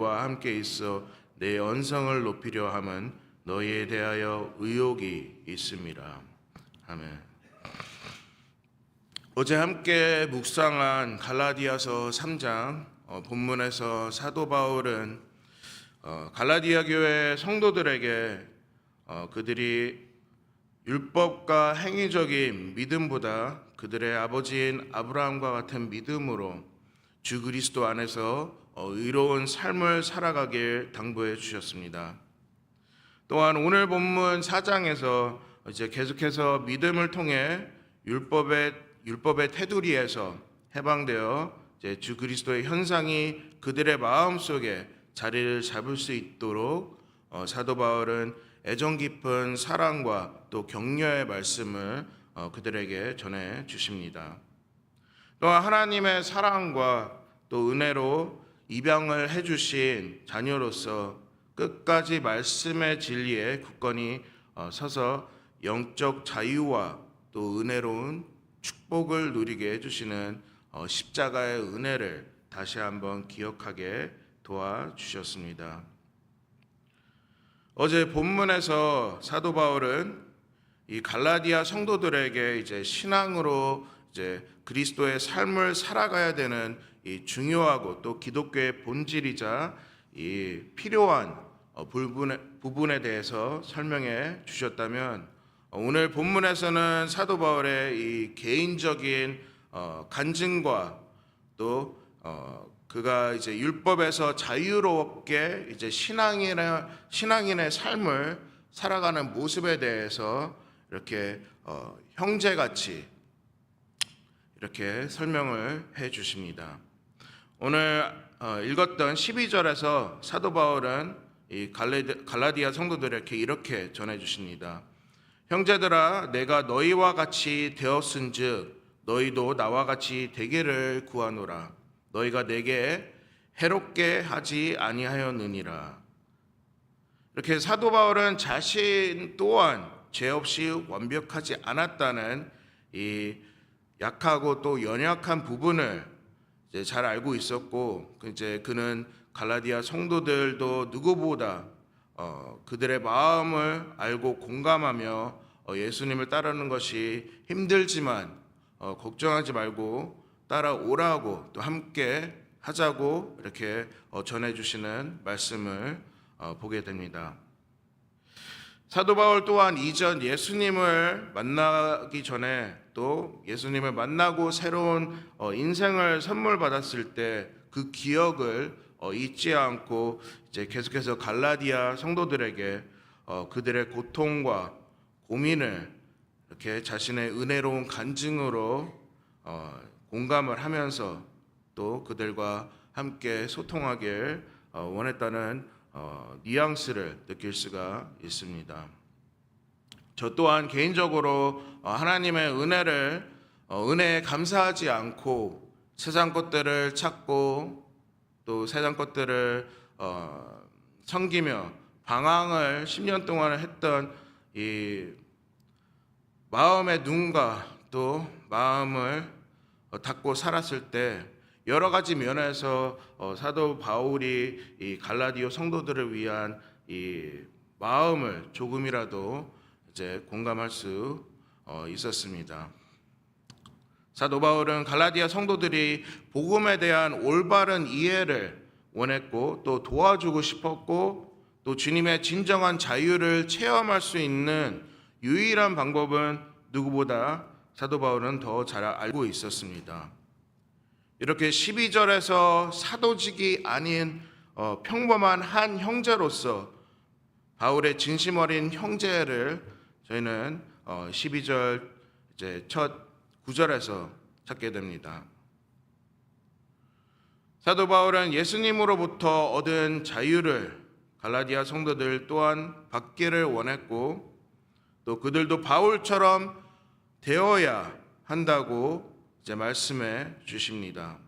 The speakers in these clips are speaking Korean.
와 함께 있어 내 언성을 높이려 함은 너희에 대하여 의욕이 있음이라. 아멘. 어제 함께 묵상한 갈라디아서 3장 어, 본문에서 사도 바울은 어, 갈라디아 교회 성도들에게 어, 그들이 율법과 행위적인 믿음보다 그들의 아버지인 아브라함과 같은 믿음으로 주 그리스도 안에서 어, 의로운 삶을 살아가길 당부해 주셨습니다. 또한 오늘 본문 4장에서 이제 계속해서 믿음을 통해 율법의 율법의 테두리에서 해방되어 이제 주 그리스도의 현상이 그들의 마음 속에 자리를 잡을 수 있도록 어, 사도 바울은 애정 깊은 사랑과 또 격려의 말씀을 어, 그들에게 전해 주십니다. 또한 하나님의 사랑과 또 은혜로 입양을 해주신 자녀로서 끝까지 말씀의 진리에 굳건히 어, 서서 영적 자유와 또 은혜로운 축복을 누리게 해주시는 어, 십자가의 은혜를 다시 한번 기억하게 도와주셨습니다. 어제 본문에서 사도 바울은 이 갈라디아 성도들에게 이제 신앙으로 이제 그리스도의 삶을 살아가야 되는 이 중요하고 또 기독교의 본질이자 이 필요한 어, 부분에, 부분에 대해서 설명해 주셨다면 어, 오늘 본문에서는 사도 바울의 이 개인적인 어, 간증과 또 어, 그가 이제 율법에서 자유롭게 이제 신앙인의 신앙인의 삶을 살아가는 모습에 대해서 이렇게 어, 형제같이 이렇게 설명을 해 주십니다. 오늘 어, 읽었던 12절에서 사도 바울은 이 갈라디아 성도들에게 이렇게 전해 주십니다. 형제들아 내가 너희와 같이 되었은즉 너희도 나와 같이 되기를 구하노라 너희가 내게 해롭게 하지 아니하였느니라 이렇게 사도 바울은 자신 또한 죄 없이 완벽하지 않았다는 이 약하고 또 연약한 부분을 이제 잘 알고 있었고 그 이제 그는 갈라디아 성도들도 누구보다 어, 그들의 마음을 알고 공감하며 어, 예수님을 따르는 것이 힘들지만 어, 걱정하지 말고 따라오라고 또 함께 하자고 이렇게 어, 전해주시는 말씀을 어, 보게 됩니다. 사도 바울 또한 이전 예수님을 만나기 전에 또 예수님을 만나고 새로운 어, 인생을 선물 받았을 때 그 기억을 어, 잊지 않고 이제 계속해서 갈라디아 성도들에게 어, 그들의 고통과 고민을 이렇게 자신의 은혜로운 간증으로 어, 공감을 하면서 또 그들과 함께 소통하길 어, 원했다는 어, 뉘앙스를 느낄 수가 있습니다. 저 또한 개인적으로 어, 하나님의 은혜를 어, 은혜에 감사하지 않고 세상 것들을 찾고 또 세상 것들을 어, 섬기며 방황을 10년 동안 했던 이 마음의 눈과 또 마음을 어, 닫고 살았을 때 여러 가지 면에서 어, 사도 바울이 이 갈라디오 성도들을 위한 이 마음을 조금이라도 이제 공감할 수 어, 있었습니다. 사도 바울은 갈라디아 성도들이 복음에 대한 올바른 이해를 원했고 또 도와주고 싶었고 또 주님의 진정한 자유를 체험할 수 있는 유일한 방법은 누구보다 사도 바울은 더 잘 알고 있었습니다. 이렇게 12절에서 사도직이 아닌 어, 평범한 한 형제로서 바울의 진심 어린 형제를 저희는 어, 12절 이제 첫 9절에서 찾게 됩니다. 사도 바울은 예수님으로부터 얻은 자유를 갈라디아 성도들 또한 받기를 원했고 또 그들도 바울처럼 되어야 한다고 이제 말씀해 주십니다.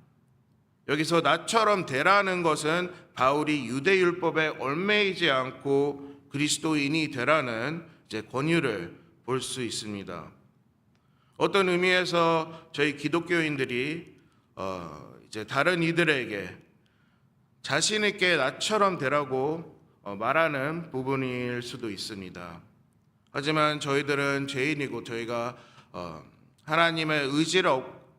여기서 나처럼 되라는 것은 바울이 유대 율법에 얽매이지 않고 그리스도인이 되라는 이제 권유를 볼 수 있습니다. 어떤 의미에서 저희 기독교인들이 어 이제 다른 이들에게 자신 있게 나처럼 되라고 어, 말하는 부분일 수도 있습니다. 하지만 저희들은 죄인이고 저희가 어, 하나님의 의지를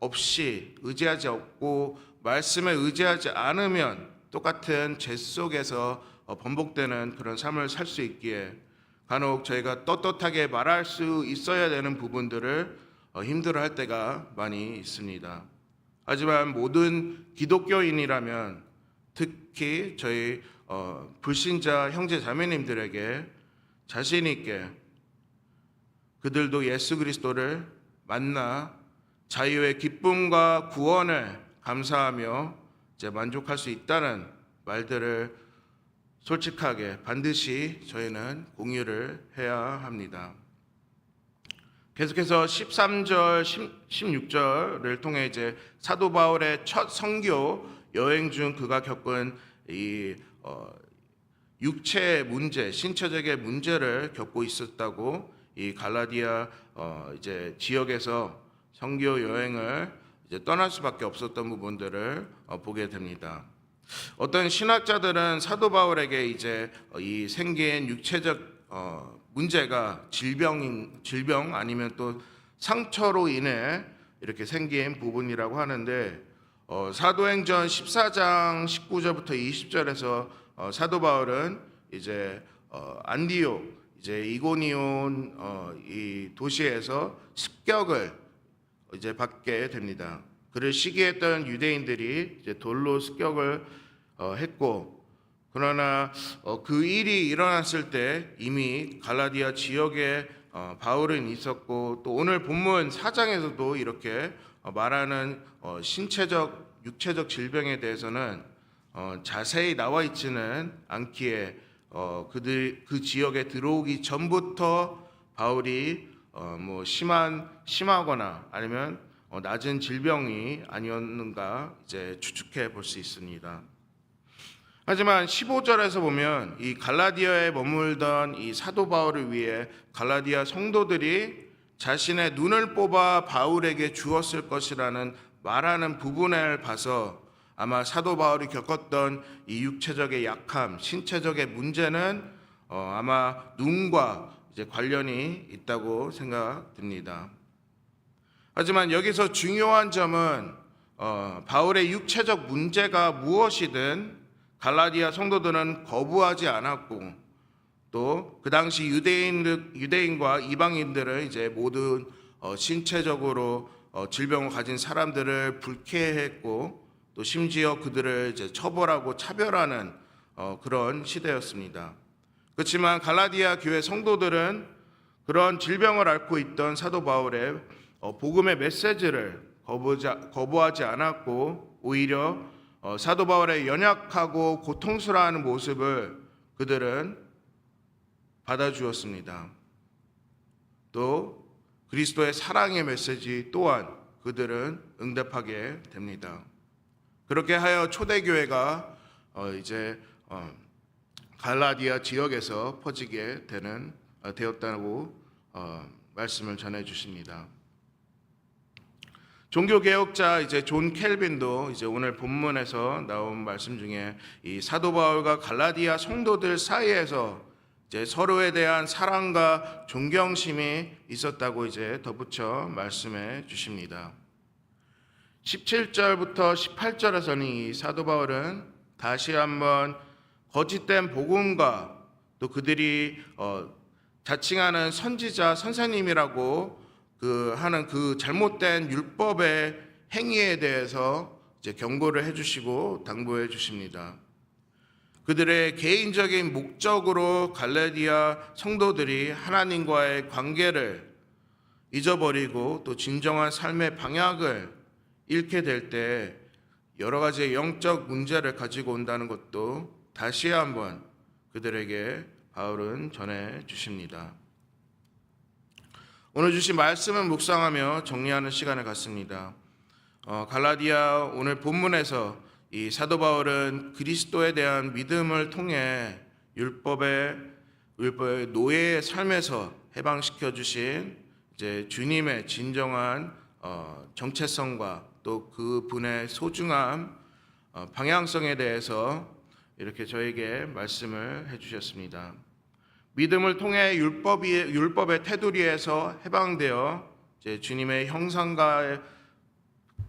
없- 없이 의지하지 없고 말씀에 의지하지 않으면 똑같은 죄 속에서 어, 번복되는 그런 삶을 살 수 있기에 간혹 저희가 떳떳하게 말할 수 있어야 되는 부분들을 어, 힘들어할 때가 많이 있습니다. 하지만 모든 기독교인이라면 특히 저희 어, 불신자 형제 자매님들에게 자신 있게 그들도 예수 그리스도를 만나 자유의 기쁨과 구원을 감사하며 이제 만족할 수 있다는 말들을 솔직하게 반드시 저희는 공유를 해야 합니다. 계속해서 13절, 16절을 통해 이제 사도 바울의 첫 선교 여행 중 그가 겪은 이 어, 육체의 문제, 신체적인 문제를 겪고 있었다고 이 갈라디아 어, 이제 지역에서 선교 여행을 이제 떠날 수밖에 없었던 부분들을 어, 보게 됩니다. 어떤 신학자들은 사도 바울에게 이제 어, 이 생긴 육체적 어, 문제가 질병인 질병 아니면 또 상처로 인해 이렇게 생긴 부분이라고 하는데 어, 사도행전 14장 19절부터 20절에서 어, 사도 바울은 이제 어, 안디옥 이제 이고니온 어, 이 도시에서 습격을 이제 받게 됩니다. 그를 시기했던 유대인들이 이제 돌로 습격을 어, 했고 그러나 어, 그 일이 일어났을 때 이미 갈라디아 지역에 어, 바울은 있었고 또 오늘 본문 사장에서도 이렇게 어, 말하는 어, 신체적 육체적 질병에 대해서는 어, 자세히 나와 있지는 않기에 어, 그들 그 지역에 들어오기 전부터 바울이 어, 뭐 심한 심하거나 아니면 어, 낮은 질병이 아니었는가 이제 추측해 볼 수 있습니다. 하지만 15절에서 보면 이 갈라디아에 머물던 이 사도 바울을 위해 갈라디아 성도들이 자신의 눈을 뽑아 바울에게 주었을 것이라는 말하는 부분을 봐서 아마 사도 바울이 겪었던 이 육체적의 약함, 신체적의 문제는 어, 아마 눈과 이제 관련이 있다고 생각됩니다. 하지만 여기서 중요한 점은 어, 바울의 육체적 문제가 무엇이든 갈라디아 성도들은 거부하지 않았고 또 그 당시 유대인 유대인과 이방인들은 이제 모든 어, 신체적으로 어, 질병을 가진 사람들을 불쾌했고 또 심지어 그들을 이제 처벌하고 차별하는 어, 그런 시대였습니다. 그렇지만 갈라디아 교회 성도들은 그런 질병을 앓고 있던 사도 바울의 어, 복음의 메시지를 거부하지 않았고 오히려 어, 사도 바울의 연약하고 고통스러워하는 모습을 그들은 받아주었습니다. 또 그리스도의 사랑의 메시지 또한 그들은 응답하게 됩니다. 그렇게 하여 초대교회가 어, 이제 어, 갈라디아 지역에서 퍼지게 되는 어, 되었다고 어, 말씀을 전해 주십니다. 종교 개혁자 이제 존 켈빈도 이제 오늘 본문에서 나온 말씀 중에 이 사도 바울과 갈라디아 성도들 사이에서 이제 서로에 대한 사랑과 존경심이 있었다고 이제 덧붙여 말씀해 주십니다. 17절부터 18절에서는 이 사도 바울은 다시 한번 거짓된 복음과 또 그들이 어, 자칭하는 선지자 선생님이라고 그 하는 그 잘못된 율법의 행위에 대해서 이제 경고를 해주시고 당부해 주십니다. 그들의 개인적인 목적으로 갈레디아 성도들이 하나님과의 관계를 잊어버리고 또 진정한 삶의 방향을 잃게 될 때 여러 가지 영적 문제를 가지고 온다는 것도 다시 한번 그들에게 바울은 전해 주십니다. 오늘 주신 말씀을 묵상하며 정리하는 시간을 갖습니다. 어, 갈라디아 오늘 본문에서 이 사도 바울은 그리스도에 대한 믿음을 통해 율법의 율법의 노예의 삶에서 해방시켜 주신 이제 주님의 진정한 어, 정체성과 또 그분의 소중함, 어, 방향성에 대해서 이렇게 저에게 말씀을 해주셨습니다. 믿음을 통해 율법이 율법의 테두리에서 해방되어 이제 주님의 형상과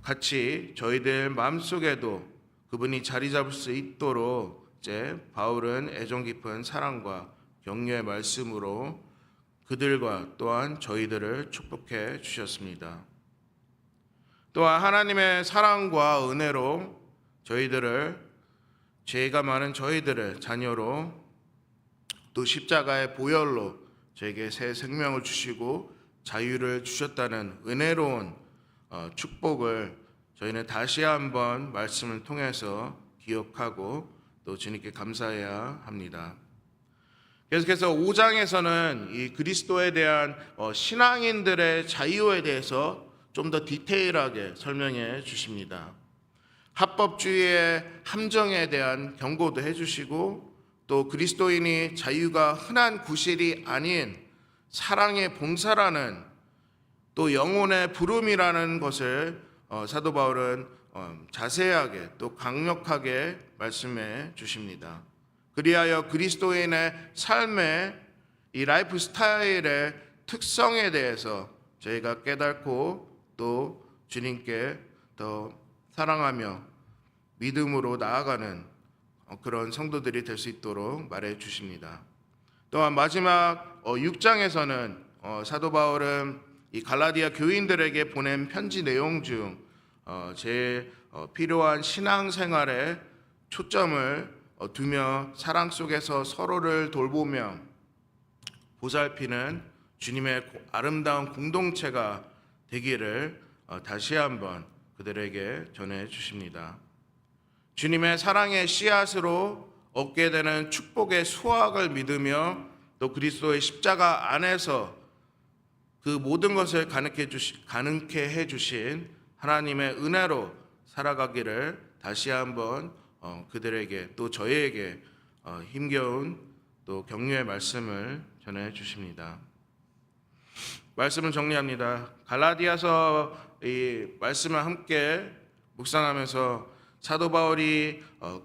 같이 저희들 마음속에도 그분이 자리 잡을 수 있도록 이제 바울은 애정 깊은 사랑과 격려의 말씀으로 그들과 또한 저희들을 축복해 주셨습니다. 또한 하나님의 사랑과 은혜로 저희들을 죄가 많은 저희들을 자녀로 또 십자가의 보혈로 저에게 새 생명을 주시고 자유를 주셨다는 은혜로운 어, 축복을 저희는 다시 한번 말씀을 통해서 기억하고 또 주님께 감사해야 합니다. 계속해서 5장에서는 이 그리스도에 대한 어, 신앙인들의 자유에 대해서 좀 더 디테일하게 설명해 주십니다. 합법주의의 함정에 대한 경고도 해주시고 또 그리스도인이 자유가 흔한 구실이 아닌 사랑의 봉사라는 또 영혼의 부름이라는 것을 어, 사도 바울은 어, 자세하게 또 강력하게 말씀해 주십니다. 그리하여 그리스도인의 삶의 이 라이프 스타일의 특성에 대해서 저희가 깨닫고 또 주님께 더 사랑하며 믿음으로 나아가는 어, 그런 성도들이 될 수 있도록 말해 주십니다. 또한 마지막 6장에서는 어, 사도 바울은 이 갈라디아 교인들에게 보낸 편지 내용 중 어, 제일 필요한 신앙 생활에 초점을 두며 사랑 속에서 서로를 돌보며 보살피는 주님의 아름다운 공동체가 되기를 다시 한번 그들에게 전해 주십니다. 주님의 사랑의 씨앗으로 얻게 되는 축복의 수확을 믿으며 또 그리스도의 십자가 안에서 그 모든 것을 가능케 주시, 가능케 해 주신 하나님의 은혜로 살아가기를 다시 한번 어, 그들에게 또 저희에게 어, 힘겨운 또 격려의 말씀을 전해 주십니다. 말씀을 정리합니다. 갈라디아서 이 말씀을 함께 묵상하면서 사도 바울이 어,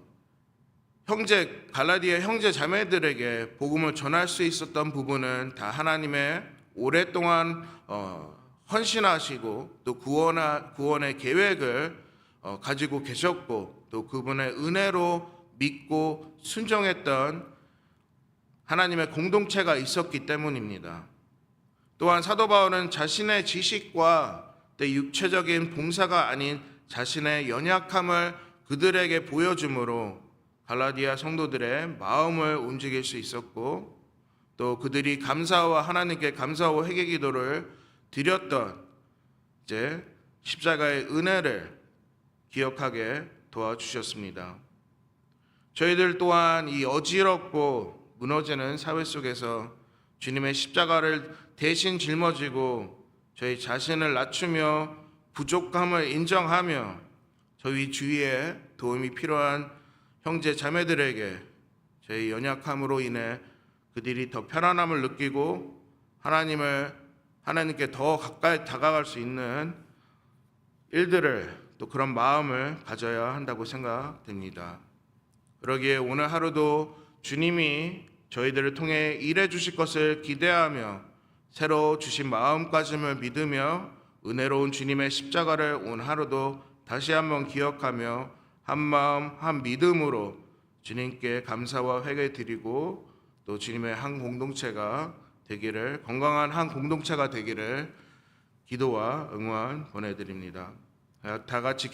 형제 갈라디아 형제 자매들에게 복음을 전할 수 있었던 부분은 다 하나님의 오랫동안 어, 헌신하시고 또 구원하, 구원의 계획을 어, 가지고 계셨고 또 그분의 은혜로 믿고 순종했던 하나님의 공동체가 있었기 때문입니다. 또한 사도 바울은 자신의 지식과 또 육체적인 봉사가 아닌 자신의 연약함을 그들에게 보여줌으로 갈라디아 성도들의 마음을 움직일 수 있었고 또 그들이 감사와 하나님께 감사와 회개 기도를 드렸던 이제 십자가의 은혜를 기억하게 도와주셨습니다. 저희들 또한 이 어지럽고 무너지는 사회 속에서 주님의 십자가를 대신 짊어지고 저희 자신을 낮추며 부족함을 인정하며 저희 주위에 도움이 필요한 형제 자매들에게 저희 연약함으로 인해 그들이 더 편안함을 느끼고 하나님을 하나님께 더 가까이 다가갈 수 있는 일들을 또 그런 마음을 가져야 한다고 생각됩니다. 그러기에 오늘 하루도 주님이 저희들을 통해 일해 주실 것을 기대하며 새로 주신 마음가짐을 믿으며 은혜로운 주님의 십자가를 오늘 하루도 다시 한번 기억하며 한 마음 한 믿음으로 주님께 감사와 회개 드리고 또 주님의 한 공동체가 되기를 건강한 한 공동체가 되기를 기도와 응원 보내드립니다. 다 같이